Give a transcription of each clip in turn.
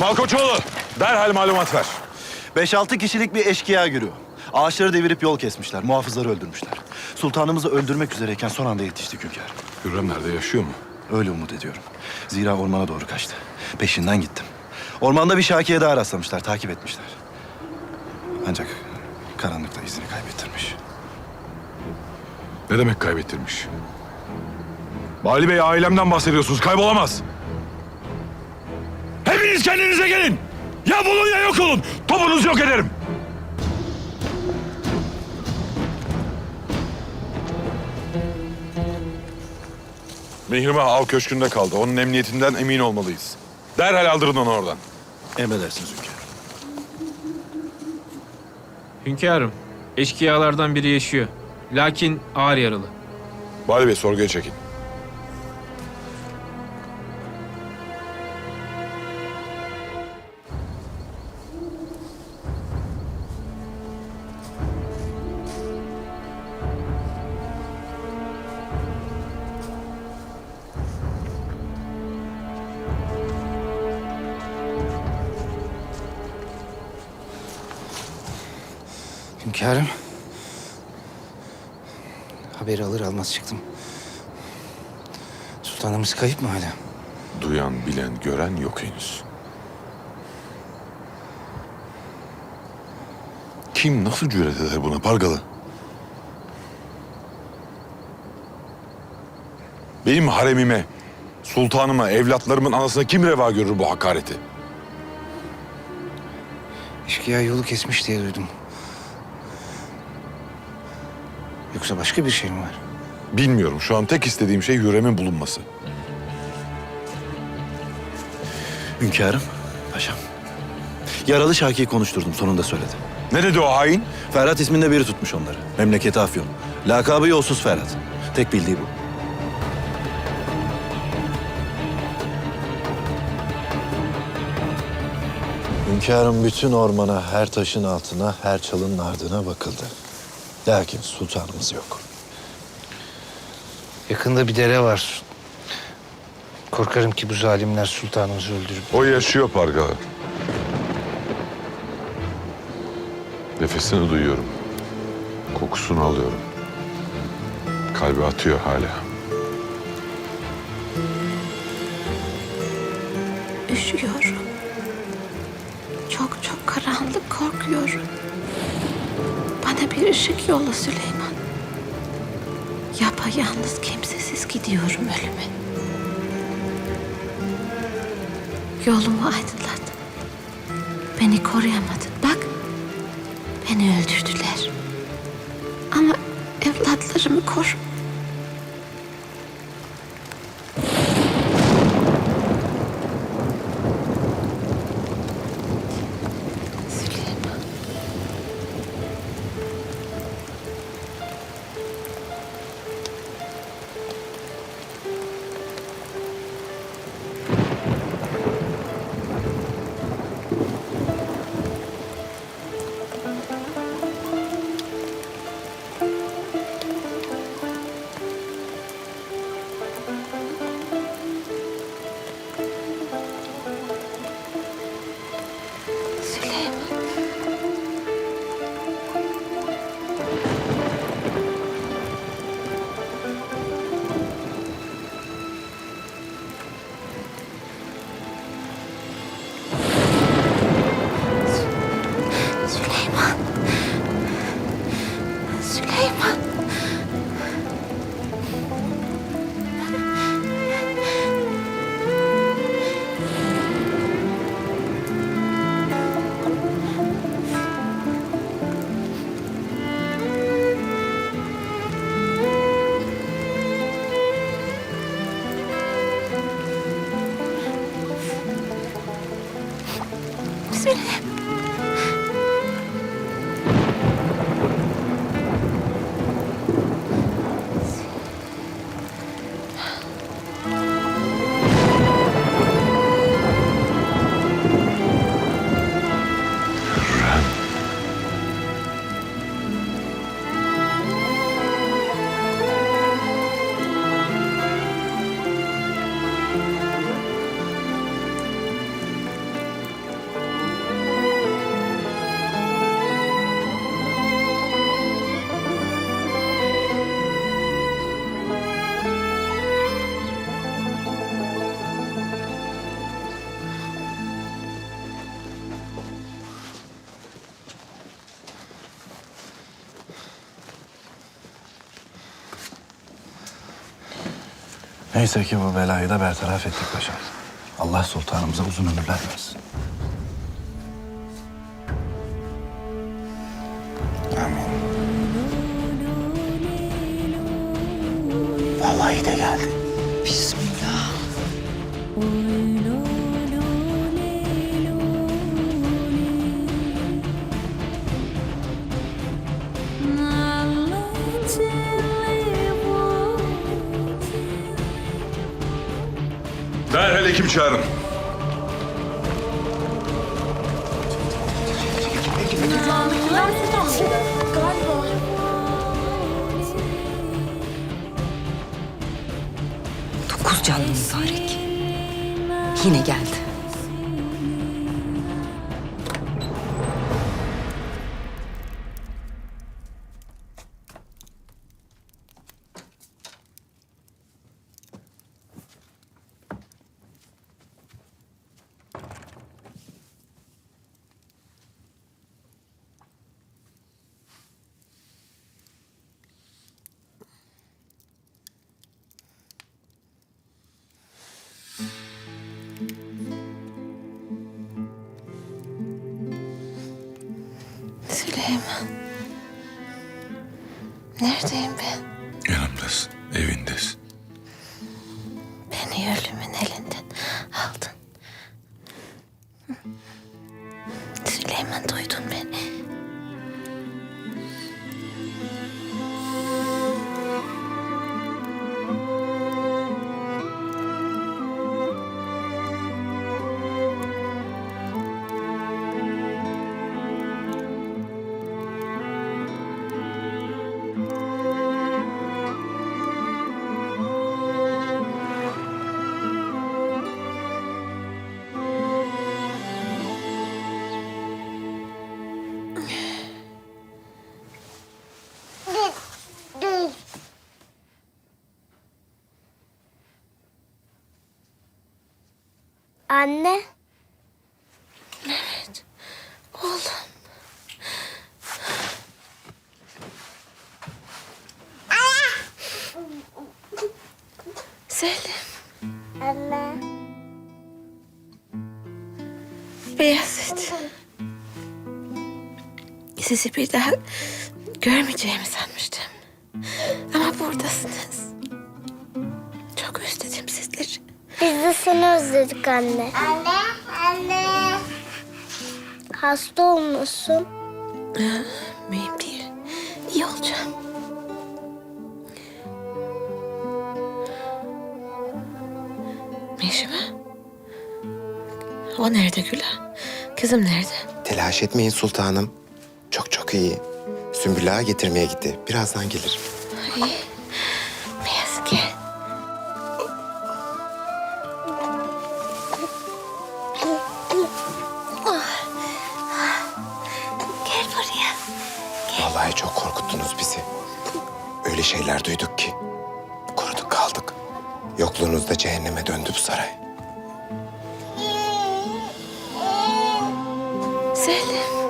Malkoçoğlu derhal malumat ver. 5-6 kişilik bir eşkıya güruğu. Ağaçları devirip yol kesmişler, muhafızları öldürmüşler. Sultanımızı öldürmek üzereyken son anda yetiştik hünkârım. Hürrem nerede yaşıyor mu? Öyle umut ediyorum. Zira ormana doğru kaçtı. Peşinden gittim. Ormanda bir şakiye daha rastlamışlar, takip etmişler. Ancak karanlıkta izini kaybettirmiş. Ne demek kaybettirmiş? Vali Bey ailemden bahsediyorsunuz. Kaybolamaz. Hepiniz kendinize gelin. Ya bulun ya yok olun. Topunuzu yok ederim. Mihrimah av köşkünde kaldı. Onun emniyetinden emin olmalıyız. Derhal aldırın onu oradan. Emredersiniz hünkârım. Hünkârım, eşkıyalardan biri yaşıyor. Lakin ağır yaralı. Vali Bey sorguya çekin. Hünkârım. Haberi alır almaz çıktım. Sultanımız kayıp mı hala? Duyan, bilen, gören yok henüz. Kim nasıl cüret eder buna Pargalı? Benim haremime, sultanıma, evlatlarımın anasına kim reva görür bu hakareti? Eşkıya yolu kesmiş diye duydum. Yoksa başka bir şey mi var? Bilmiyorum. Şu an tek istediğim şey Hürrem'in bulunması. Hünkârım, paşam. Yaralı Şaki'yi konuşturdum, sonunda söyledi. Ne dedi o hain? Ferhat isminde biri tutmuş onları. Memleketi Afyon. Lakabı yolsuz Ferhat. Tek bildiği bu. Hünkârım bütün ormana, her taşın altına, her çalının ardına bakıldı. Lakin sultanımız yok. Yakında bir dere var. Korkarım ki bu zalimler sultanımızı öldürüp... O yaşıyor Pargalı. Nefesini duyuyorum. Kokusunu alıyorum. Kalbi atıyor hala. Üşüyorum. Çok çok karanlık korkuyorum. Bir ışık yolla Süleyman. Yapayalnız kimsesiz gidiyorum ölüme. Yolumu aydınlat. Beni koruyamadın. Bak, beni öldürdüler. Ama evlatlarımı koru. Neyse ki bu belayı da bertaraf ettik paşam. Allah sultanımıza uzun ömürler versin. Amin. Vallahi de geldi. Bismillah. Hekim çağırın. Dokuz canlı mübarek. Yine geldi. Süleyman. Neredeyim ben? Yanımdasın, evindesin. Anne, Oğlum. Selim. anne. Beyazıt. Sizi bir daha görmeyeceğimi sanmıştım. Ama buradasınız. Biz de seni özledik anne. Anne, anne. Hasta olmuşsun. Mühim değil. İyi olacağım. Meşime. O nerede Güla? Kızım nerede? Telaş etmeyin sultanım. Çok çok iyi. Sümbül Ağa getirmeye gitti. Birazdan gelir. Beyaz şeyler duyduk ki. Kuruduk kaldık. Yokluğunuzda cehenneme döndü bu saray. Selim.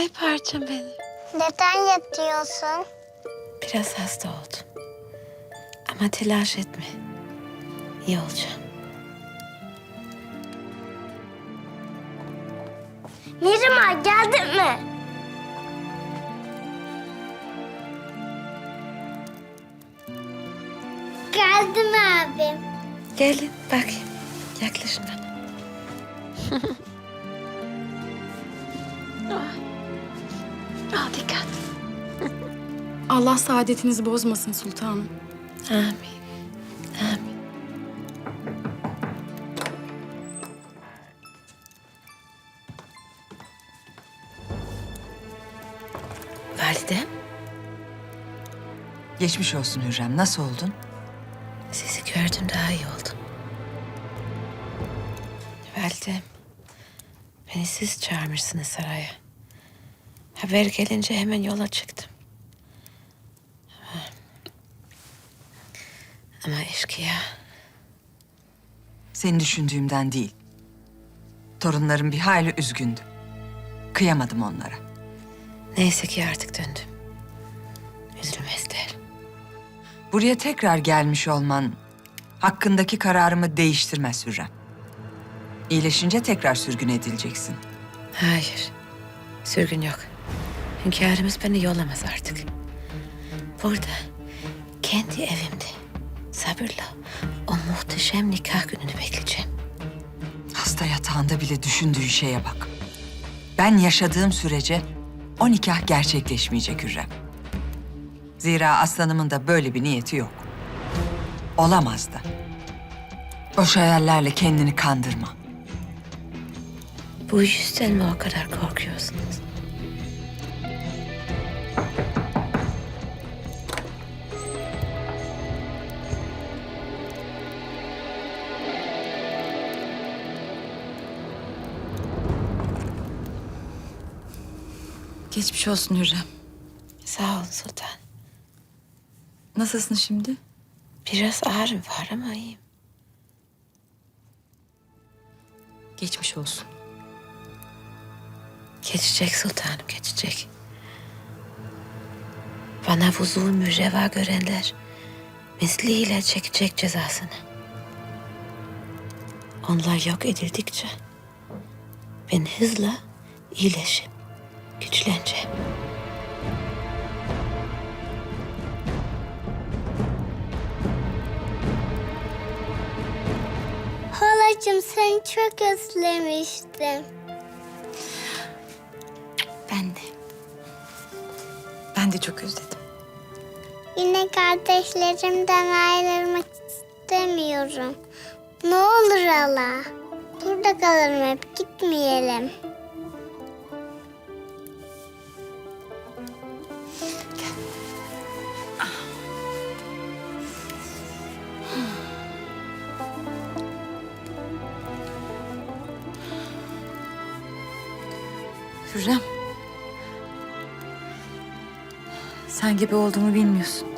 Ay parçam benim. neden yatıyorsun? Biraz hasta oldum. Ama telaş etme. İyi olacağım. Neriman geldin mi? Geldim abim. Gelin bakayım. Yaklaşın bana. dikkat. Allah saadetinizi bozmasın sultanım. Amin. Amin. Validem, Geçmiş olsun Hürrem. Nasıl oldun? sizi gördüm daha iyi oldum. Validem, beni siz çağırmışsınız saraya. Haber gelince hemen yola çıktım. Ama Ama eşkıya. Seni düşündüğümden değil. Torunlarım bir hayli üzgündü. Kıyamadım onlara. Neyse ki artık döndüm. Üzülmezler. Buraya tekrar gelmiş olman hakkındaki kararımı değiştirmez Hürrem. İyileşince tekrar sürgün edileceksin. Hayır. Sürgün yok. Hünkârımız beni yollamaz artık. Burada, kendi evimde, sabırla o muhteşem nikah gününü bekleyeceğim. Hasta yatağında bile düşündüğü şeye bak. Ben yaşadığım sürece o nikah gerçekleşmeyecek Hürrem. Zira aslanımın da böyle bir niyeti yok. Olamaz da. Boş hayallerle kendini kandırma. Bu yüzden mi o kadar korkuyorsunuz? Geçmiş olsun Hürrem. Sağ olun sultan. Nasılsın şimdi? Biraz ağrım var ama iyiyim. Geçmiş olsun. Geçecek sultanım, geçecek. Bana bu zulmü reva görenler misliyle çekecek cezasını. Onlar yok edildikçe ben hızla iyileşip güçleneceğim. Halacığım seni çok özlemiştim. Ben de. Ben de çok özledim. Yine kardeşlerimden ayrılmak istemiyorum. Ne olur hala. Burada kalalım hep gitmeyelim. Gibi olduğumu bilmiyorsun.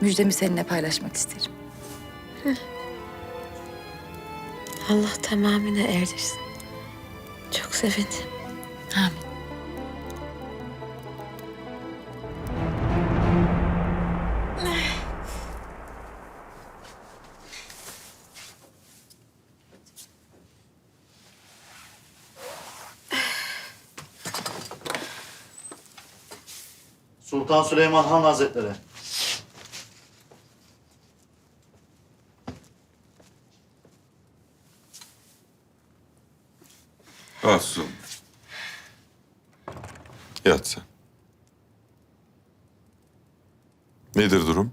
Müjdemi seninle paylaşmak isterim. Allah tamamına erdirsin. Çok sevindim. Amin. Sultan Süleyman Han Hazretleri. Asım. Yat sen. Nedir durum?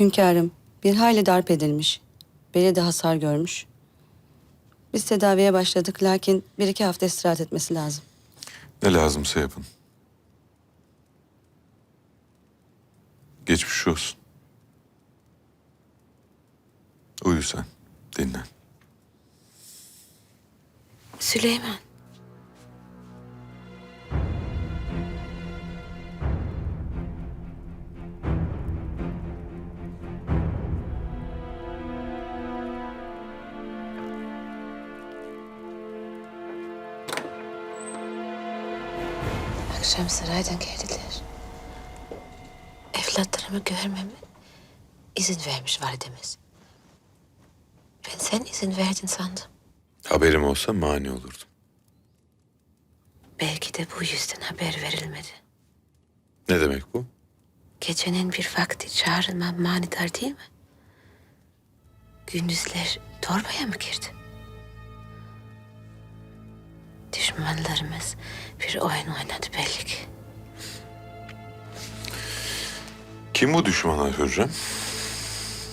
Hünkârım, bir hayli darp edilmiş. Beli de hasar görmüş. Biz tedaviye başladık lakin bir iki hafta istirahat etmesi lazım. Ne lazımsa yapın. Geçmiş olsun. Uyu sen. Dinlen. Süleyman. Akşam saraydan geldiler. Evlatlarımı görmeme izin vermiş validemiz. Ben sen izin verdin sandım. Haberim olsa mani olurdum. Belki de bu yüzden haber verilmedi. Ne demek bu? Gecenin bir vakti çağrılmam manidar değil mi? Gündüzler torbaya mı girdi? Düşmanlarımız bir oyun oynadı belli ki. Kim bu düşmanlar Hürrem?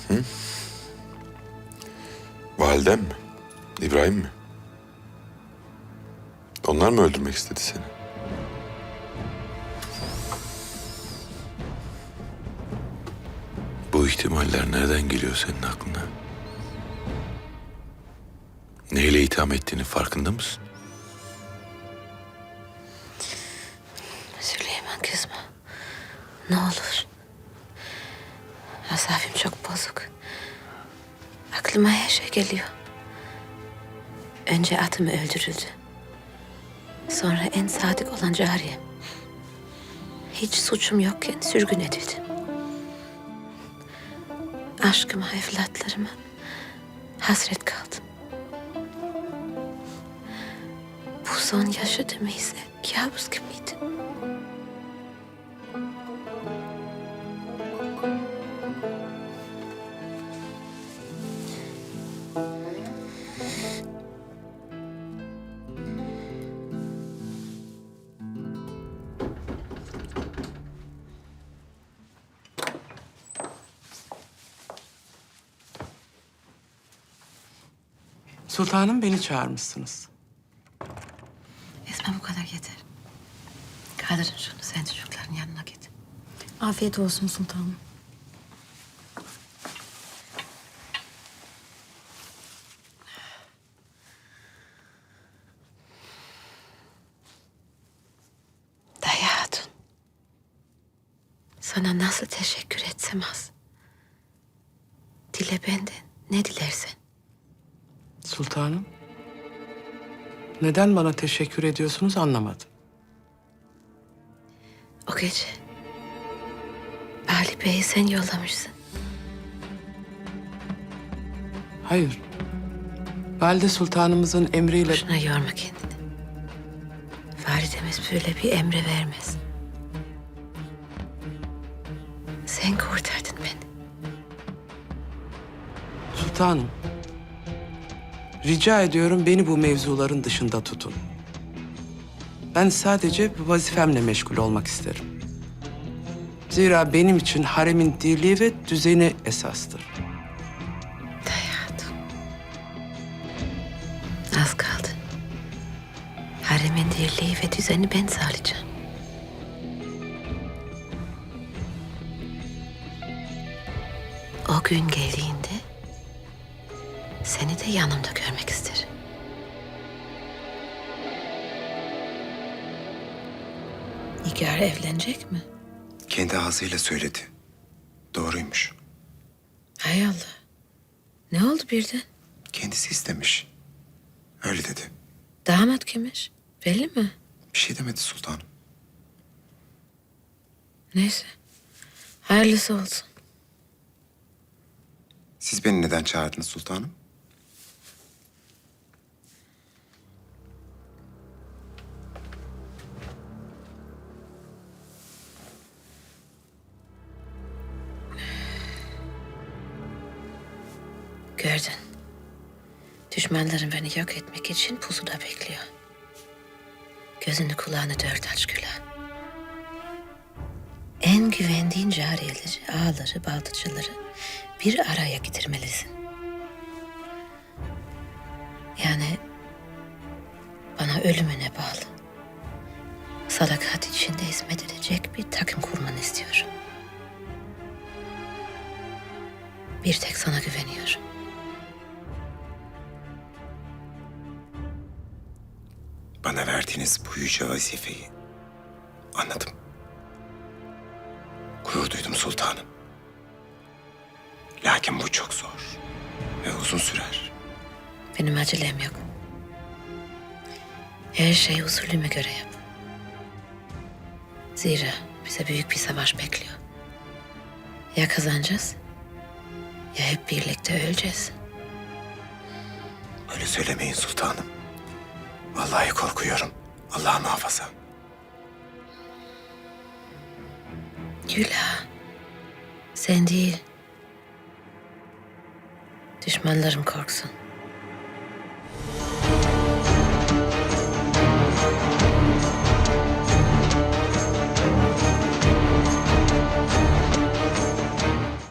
Hı? Validem mi? İbrahim mi? Onlar mı öldürmek istedi seni? Bu ihtimaller nereden geliyor senin aklına? Neyle itham ettiğini farkında mısın? Süleyman kızma. Ne olur. Asabim çok bozuk. Aklıma her şey geliyor. Önce atım öldürüldü. Sonra en sadık olan cariyem. Hiç suçum yokken sürgün edildim. Aşkıma, evlatlarıma hasret kaldım. Bu son yaşadığım ise kabus gibiydi. Sultanım beni çağırmışsınız. Esma bu kadar yeter. Kaldırın şunu sen çocukların yanına git. Afiyet olsun sultanım. Daya Hatun. Sana nasıl teşekkür etsem az. Dile benden ne dilersen. Sultanım. Neden bana teşekkür ediyorsunuz anlamadım. O gece Ali Bey'i sen yollamışsın. Hayır. Valide Sultanımızın emriyle... Şuna yorma kendini. Validemiz böyle bir emre vermez. Sen kurtardın beni. Sultanım. Rica ediyorum beni bu mevzuların dışında tutun. Ben sadece vazifemle meşgul olmak isterim. Zira benim için haremin dirliği ve düzeni esastır. Hayatım. Az kaldı. Haremin dirliği ve düzeni ben sağlayacağım. O gün geldiğinde seni de yanımda görmek isterim. Nigar evlenecek mi? Kendi ağzıyla söyledi. Doğruymuş. Hay Allah. Ne oldu birden? Kendisi istemiş. Öyle dedi. Damat kimmiş? Belli mi? Bir şey demedi sultanım. Neyse. Hayırlısı olsun. Siz beni neden çağırdınız sultanım? Düşmanların beni yok etmek için pusuda bekliyor. Gözünü kulağını dört aç Güla. En güvendiğin cariyeleri, ağaları, baltıcıları bir araya getirmelisin. Yani bana ölümüne bağlı. Sadakat içinde hizmet edecek bir takım kurmanı istiyorum. Bir tek sana güveniyorum. Verdiğiniz bu yüce vazifeyi anladım. Gurur duydum sultanım. Lakin bu çok zor ve uzun sürer. Benim acelem yok. Her şeyi usulüme göre yap. Zira bize büyük bir savaş bekliyor. Ya kazanacağız ya hep birlikte öleceğiz. Öyle söylemeyin sultanım. Vallahi korkuyorum. Allah muhafaza. Güla. Sen değil. Düşmanlarım korksun.